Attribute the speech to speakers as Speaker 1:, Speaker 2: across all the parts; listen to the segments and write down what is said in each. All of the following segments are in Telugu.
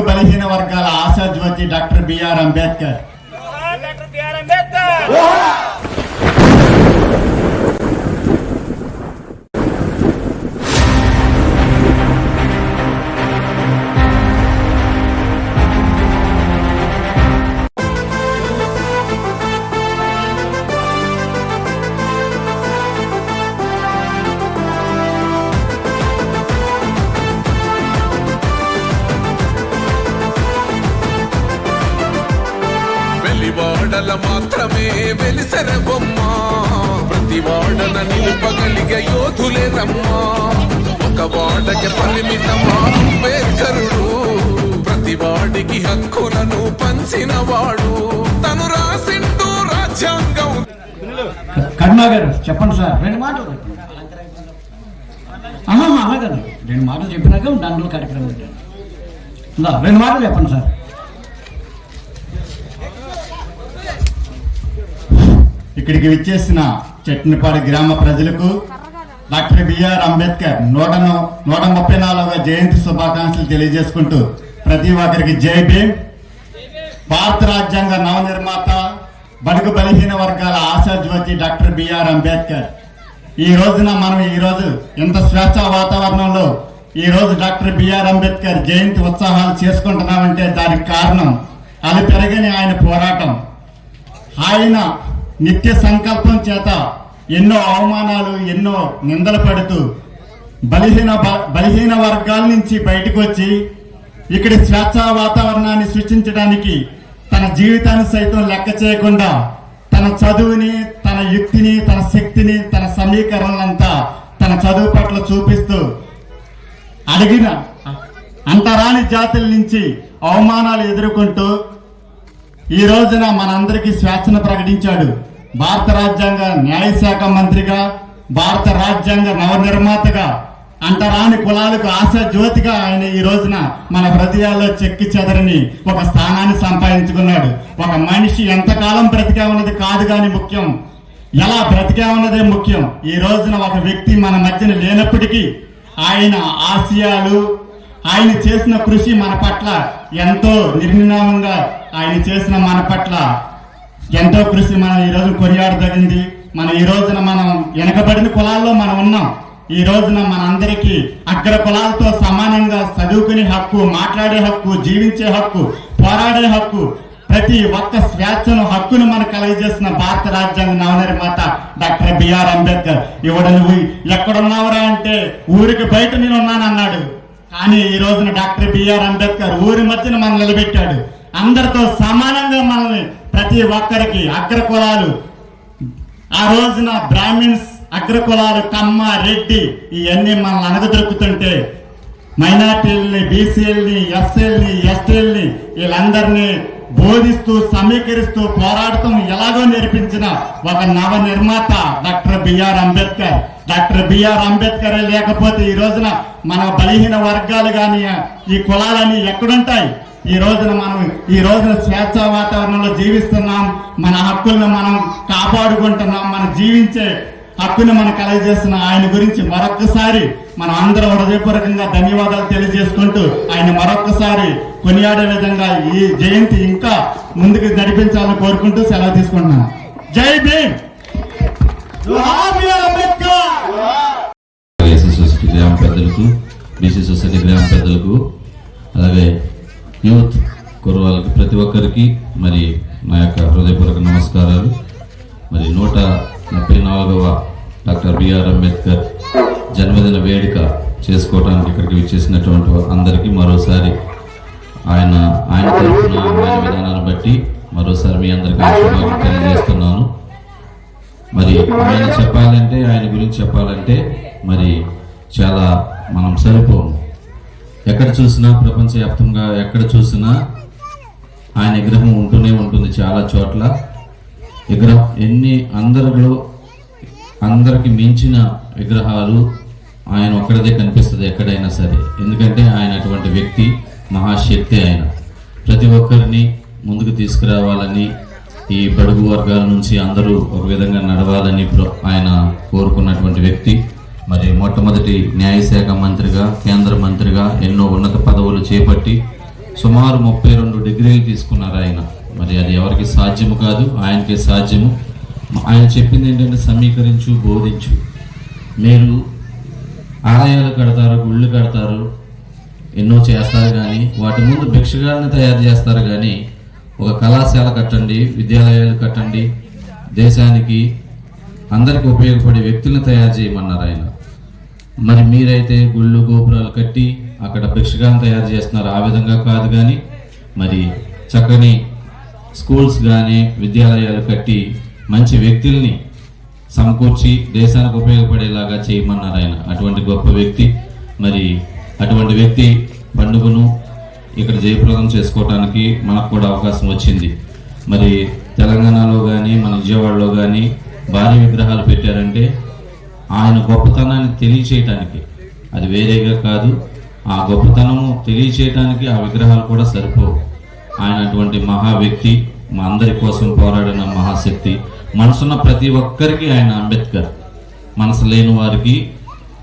Speaker 1: బడుగు బలహీన వర్గాల ఆశాజ్యోతి డాక్టర్ బిఆర్ అంబేద్కర్.
Speaker 2: డాక్టర్
Speaker 3: మాత్రమే వెలిసెర బొమ్మ ప్రతి వాడన నిలుపగలిగ యోధులేనమ్మా. ఒక వాడకి పరిమితమా అంబేద్కరుడు? ప్రతి వాడికి హక్కులను పంచిన వాడు తను రాసింటూ రాజ్యాంగం.
Speaker 1: కర్మా గారు చెప్పండి సార్. రెండు మాటలు. ఆహా, అలాగే రెండు మాటలు చెప్పినాక దాంట్లో కార్యక్రమం రెండు మాటలు చెప్పండి సార్. ఇక్కడికి విచ్చేసిన చట్నిపాడు గ్రామ ప్రజలకు డాక్టర్ బిఆర్ అంబేద్కర్ నూట నూట ముప్పై నాలుగవ జయంతి శుభాకాంక్షలు తెలియజేసుకుంటూ ప్రతి ఒక్కరికి జై భీమ్. భారత రాజ్యాంగ నవనిర్మాత బడుగు బలహీన వర్గాల ఆశాజ్యోతి డాక్టర్ బిఆర్ అంబేద్కర్. ఈ రోజున మనం ఈరోజు ఎంత ఇంత స్వేచ్ఛ వాతావరణంలో ఈ రోజు doctor B R Ambedkar Jayanti ఉత్సాహాలు చేసుకుంటున్నామంటే దానికి కారణం అది పెరగని ఆయన పోరాటం. ఆయన నిత్య సంకల్పం చేత ఎన్నో అవమానాలు ఎన్నో నిందలు పడుతూ బలహీన బ- బలహీన వర్గాల నుంచి బయటకు వచ్చి ఇక్కడ స్వేచ్ఛ వాతావరణాన్ని సృష్టించడానికి తన జీవితాన్ని సైతం లెక్క చేయకుండా తన చదువుని తన యుక్తిని తన శక్తిని తన సమీకరణలంతా తన చదువు పట్ల చూపిస్తూ అడిగిన అంతరాని జాతుల నుంచి అవమానాలు ఎదుర్కొంటూ ఈ రోజున మనందరికీ స్వేచ్ఛను ప్రకటించాడు. భారత రాజ్యాంగ న్యాయశాఖ మంత్రిగా భారత రాజ్యాంగ నవనిర్మాతగా అంటరాని కులాలకు ఆశ జ్యోతిగా ఆయన ఈ రోజున మన హృదయాల్లో చెక్కి చెదరని ఒక స్థానాన్ని సంపాదించుకున్నాడు. ఒక మనిషి ఎంతకాలం బ్రతికే ఉన్నది కాదు కాని ముఖ్యం. ఎలా బ్రతికే ఉన్నదే ముఖ్యం. ఈ రోజున ఒక వ్యక్తి మన మధ్యన లేనప్పటికీ ఆయన ఆశయాలు ఆయన చేసిన కృషి మన పట్ల ఎంతో నిర్విరామంగా ఆయన చేసిన మన పట్ల ఎంతో కృషి మనం ఈ రోజు కొనియాడదగింది మనం ఈ రోజున మనం వెనకబడిన కులాల్లో మనం ఉన్నాం. ఈ రోజున మన అందరికీ అగ్ర కులాలతో సమానంగా చదువుకునే హక్కు మాట్లాడే హక్కు జీవించే హక్కు పోరాడే హక్కు ప్రతి ఒక్క స్వేచ్ఛను హక్కును మనకు కలగజేసిన భారత రాజ్యాంగ నవనిర్మాత డాక్టర్ బిఆర్ అంబేద్కర్. ఇవ్వడం నువ్వు ఎక్కడున్నావురా అంటే ఊరికి బయట నేను ఉన్నానన్నాడు కానీ ఈ రోజున డాక్టర్ బిఆర్ అంబేద్కర్ ఊరి మధ్యన మనం నిలబెట్టాడు. అందరితో సమానంగా మనల్ని ప్రతి ఒక్కరికి అగ్ర కులాలు ఆ రోజున బ్రాహ్మిన్స్ అగ్ర కులాలు కమ్మ రెడ్డి ఇవన్నీ మనల్ని అనగదొరుకుతుంటే మైనార్టీలని బీసీలని ఎస్సీలని ఎస్టీలని వీళ్ళందరినీ బోధిస్తూ సమీకరిస్తూ పోరాడటం ఎలాగో నేర్పించిన ఒక నవ నిర్మాత doctor BR Ambedkar. Doctor BR Ambedkar లేకపోతే ఈ రోజున మన బలహీన వర్గాలు కానీ ఈ కులాలని ఎక్కడుంటాయి? ఈ రోజున మనం ఈ రోజున స్వేచ్ఛ వాతావరణంలో జీవిస్తున్నాం. మన హక్కులను మనం కాపాడుకుంటున్నాం. మనం జీవించే హక్కును మనం కలగజేస్తున్న ఆయన గురించి మరొక్కసారి మనం అందరం హృదయపూర్వకంగా ధన్యవాదాలు తెలియజేసుకుంటూ ఆయన మరొక్కసారి కొనియాడే విధంగా ఈ జయంతి ఇంకా ముందుకు నడిపించాలని కోరుకుంటూ సెలవు తీసుకుంటున్నాను. జై భీమ్!
Speaker 4: సొసైటీ గ్రామ పెద్దలకు బీసీ సొసైటీ గ్రామ పెద్దలకు అలాగే యూత్ కుర్రవాళ్ళకి ప్రతి ఒక్కరికి మరి నా యొక్క హృదయపూర్వక నమస్కారాలు. మరి నూట ముప్పై నాలుగవ డాక్టర్ బిఆర్ అంబేద్కర్ జన్మదిన వేడుక చేసుకోవడానికి ఇక్కడికి విచ్చేసినటువంటి అందరికీ మరోసారి ఆయన ఆయన తరఫున ఆయన విధానాన్ని బట్టి మరోసారి మీ అందరికీ తెలియజేస్తున్నాను. మరి ఆయన చెప్పాలంటే ఆయన గురించి చెప్పాలంటే మరి చాలా మనం సరిపోం ఎక్కడ చూసినా ప్రపంచవ్యాప్తంగా ఎక్కడ చూసినా ఆయన విగ్రహం ఉంటూనే ఉంటుంది చాలా చోట్ల. విగ్రహం ఎన్ని అందరిలో అందరికి మించిన విగ్రహాలు ఆయన ఒక్కడిదే కనిపిస్తుంది ఎక్కడైనా సరే. ఎందుకంటే ఆయన అటువంటి వ్యక్తి మహాశక్తి ఆయన. ప్రతి ఒక్కరిని ముందుకు తీసుకురావాలని ఈ బడుగు వర్గాల నుంచి అందరూ ఒక విధంగా నడవాలని ప్ర- ఆయన కోరుకున్నటువంటి వ్యక్తి. మరి మొట్టమొదటి న్యాయశాఖ మంత్రిగా కేంద్ర మంత్రిగా ఎన్నో ఉన్నత పదవులు చేపట్టి సుమారు ముప్పై రెండు డిగ్రీలు తీసుకున్నారు ఆయన. మరి అది ఎవరికి సాధ్యము కాదు ఆయనకే సాధ్యము. ఆయన చెప్పింది ఏంటంటే సమీకరించు బోధించు. మీరు ఆలయాలు కడతారు గుళ్ళు కడతారు ఎన్నో చేస్తారు కానీ వాటి ముందు భిక్షగాన్ని తయారు చేస్తారు కానీ ఒక కళాశాల కట్టండి విద్యాలయాలు కట్టండి దేశానికి అందరికి ఉపయోగపడే వ్యక్తులను తయారు చేయమన్నారు ఆయన. మరి మీరైతే గుళ్ళు గోపురాలు కట్టి అక్కడ భిక్షగాన్ని తయారు చేస్తున్నారు. ఆ విధంగా కాదు కానీ మరి చక్కని స్కూల్స్ కానీ విద్యాలయాలు కట్టి మంచి వ్యక్తుల్ని సమకూర్చి దేశానికి ఉపయోగపడేలాగా చేయమన్నారు ఆయన. అటువంటి గొప్ప వ్యక్తి. మరి అటువంటి వ్యక్తి పండుగను ఇక్కడ జయప్రదం చేసుకోవడానికి మనకు కూడా అవకాశం వచ్చింది. మరి తెలంగాణలో కానీ మన విజయవాడలో కానీ భారీ విగ్రహాలు పెట్టారంటే ఆయన గొప్పతనాన్ని తెలియచేయటానికి. అది వేరేగా కాదు. ఆ గొప్పతనము తెలియచేయటానికి ఆ విగ్రహాలు కూడా సరిపోవు. ఆయన అటువంటి మహా వ్యక్తి మా అందరి కోసం పోరాడిన మహాశక్తి మనసున్న ప్రతి ఒక్కరికి ఆయన అంబేద్కర్. మనసు లేని వారికి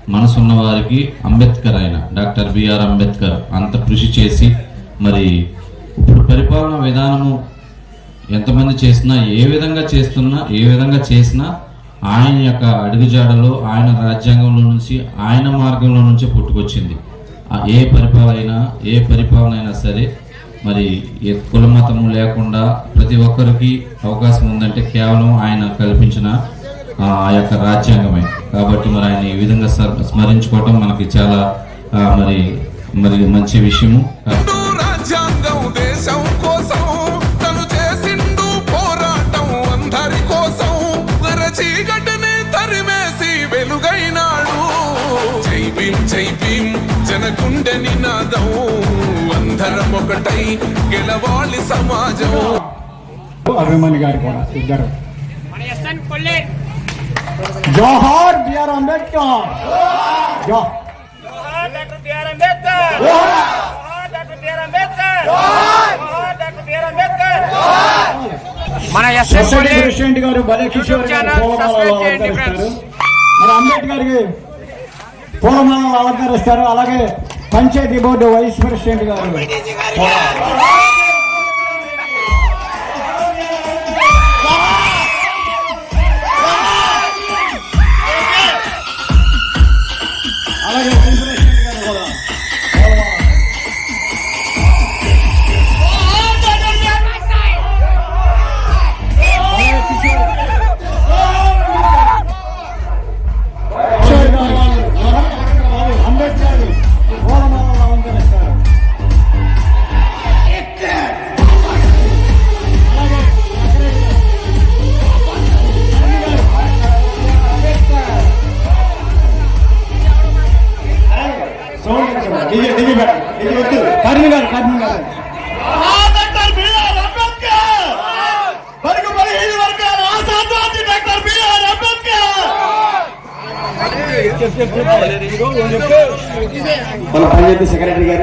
Speaker 4: మనసున్న వారికి అంబేద్కర్ ఆయన. డాక్టర్ బిఆర్ అంబేద్కర్ అంత కృషి చేసి మరి ఇప్పుడు పరిపాలన విధానము ఎంతమంది చేసినా ఏ విధంగా చేస్తున్నా ఏ విధంగా చేసినా ఆయన యొక్క అడుగుజాడలో ఆయన రాజ్యాంగంలో నుంచి ఆయన మార్గంలో నుంచి పుట్టుకొచ్చింది. ఏ పరిపాలన ఏ పరిపాలన అయినా సరే మరి ఏ కులమతము లేకుండా ప్రతి ఒక్కరికి అవకాశం ఉందంటే కేవలం ఆయన కల్పించిన ఆ యొక్క రాజ్యాంగమే. కాబట్టి మరి ఆయన ఈ విధంగా స్మరించుకోవటం మనకి చాలా మరి మరి మంచి విషయము.
Speaker 3: భీం జై భీం జనకుండె నినాదం అందరం ఒకటై గెలవాలి సమాజం
Speaker 5: అభిమన్యు గారు కూడా ఇద్దరు
Speaker 2: మన ఎస్ఎన్ కొల్లేరు
Speaker 5: జోహార్ బిఆర్ అంబేద్కర్ జో-
Speaker 2: జోహార్ డాక్టర్ బిఆర్ అంబేద్కర్ జోహార్ డాక్టర్ బిఆర్ అంబేద్కర్ జోహార్ డాక్టర్ బిఆర్ అంబేద్కర్ మన ఎస్ఎన్
Speaker 5: సొసైటీ
Speaker 2: కొల్లేరు
Speaker 5: ప్రెసిడెంట్ గారు బలే కిషోర్ గారు
Speaker 2: ఛానల్
Speaker 5: పూలమాలలు
Speaker 2: సబ్స్క్రైబ్ చేయండి
Speaker 5: అలంకరిస్తారు మరి అంబేద్కర్ గారికి పూలమాలలు అలంకరిస్తారు. అలాగే పంచాయతీ బోర్డు వైస్ ప్రెసిడెంట్ గారు. मन पंचायती सैक्रटरी गार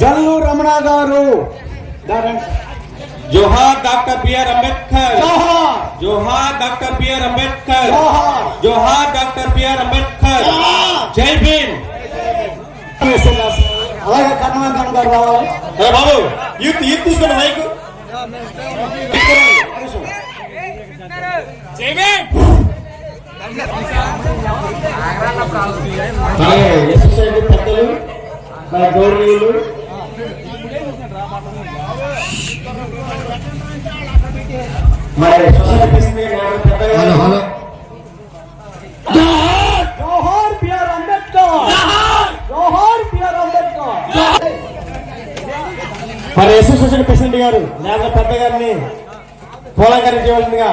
Speaker 5: जल्लू रमणा गार
Speaker 6: जोहार डॉक्टर बी आर
Speaker 5: अंबेडकर
Speaker 6: जोहार डॉक्टर बी आर
Speaker 5: अंबेडकर
Speaker 6: जोहार डॉक्टर बी आर अंबेडकर जय भीम
Speaker 5: అలాగే కర్ణాకర్ గారు రావాలి.
Speaker 6: బాబు ఈ తీసుకున్న
Speaker 5: నైకు ఎస్ఎస్ఐటి పెద్దలు గౌరవీయులు మరి సొసైటీ పెద్దగా హలో జోహార్ బిఆర్ అంబేద్కర్ జోహార్ బిఆర్ అంబేద్కర్ మరి అసోసియేషన్ ప్రెసిడెంట్ గారు లేదా పెద్ద గారిని పోలాకరించవలసిందిగా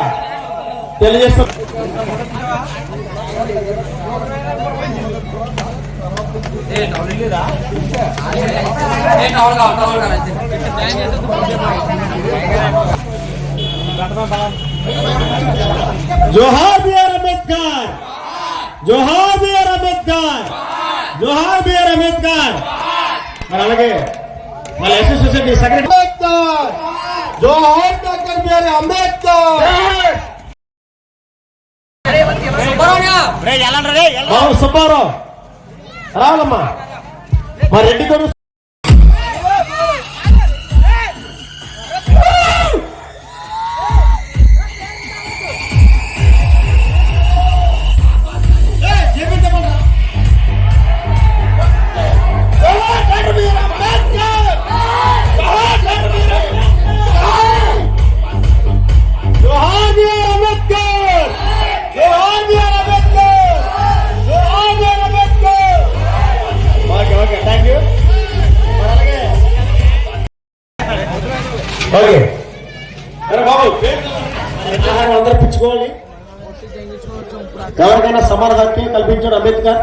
Speaker 5: తెలియజేస్తూ జోహార్ బిఆర్ అంబేద్కర్! జోహార్ బిఆర్ అంబేద్కర్! జోహార్ బిఆర్ అంబేద్కర్! మరి అలాగే మన ఎస్ఎస్ సొసైటీ సెక్రటరీ అంబేద్కర్! జోహార్ డాక్టర్ బిఆర్
Speaker 6: సుబ్బారావు రావాలమ్మా మా రెడ్డి కొడుకు కల్పించాడు అంబేద్కర్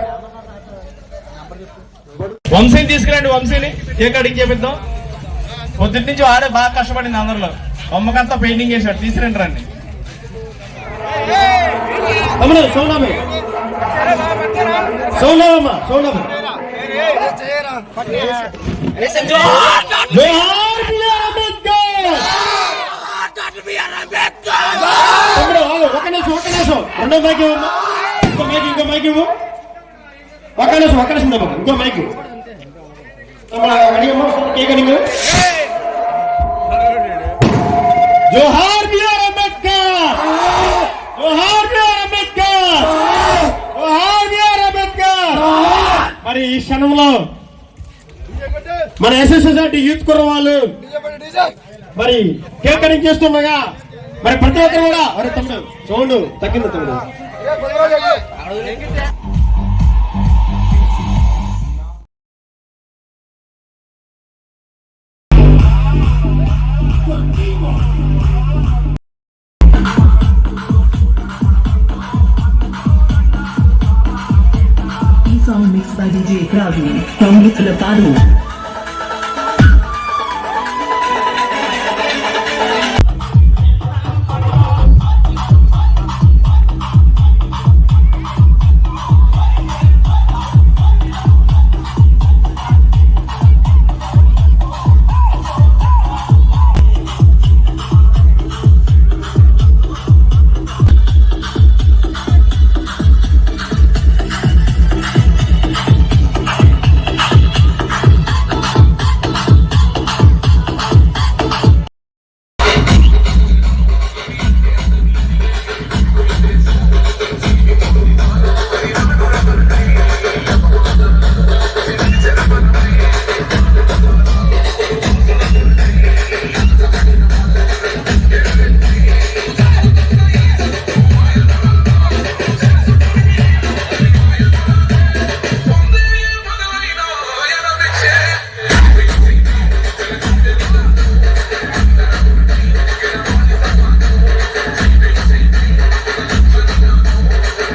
Speaker 2: వంశీని తీసుకురండి వంశీని కేక్ కటింగ్ చేపిద్దాం పొద్దుటి నుంచి వాడే బాగా కష్టపడింది అందరిలో బొమ్మకంతా పెయింటింగ్ చేశాడు తీసుకురండి రండి
Speaker 6: తమ్ముడు సోనామి సోనామ ఒక నిమిషం ఒక నిమిషం రెండో మైక్ ఇవ్వమ్మా ఇంకో మైక్ ఇంకో మైక్ ఇవ్వు. ఒక నిమిషం ఒక నిమిషం తమ్ముడు ఇంకో మైక్ ఇవ్వు. తమ్ముడు కేక్ అడిగి
Speaker 5: జోహార్ బిఆర్ అంబేద్కర్. జోహార్ బిఆర్ అంబేద్కర్. జోహార్ బిఆర్ అంబేద్కర్.
Speaker 6: మరి ఈ క్షణంలో మన ఎస్ఎస్ యూత్ కుర్ర వాళ్ళు మరి కేక్ కటింగ్ చేస్తుండగా మరి ప్రతి ఒక్కరు కూడా మరి తమ్ముడు చూడు తగ్గింది తమ్ముడు.
Speaker 7: Song mixed by DJ Praveen from Little Padu.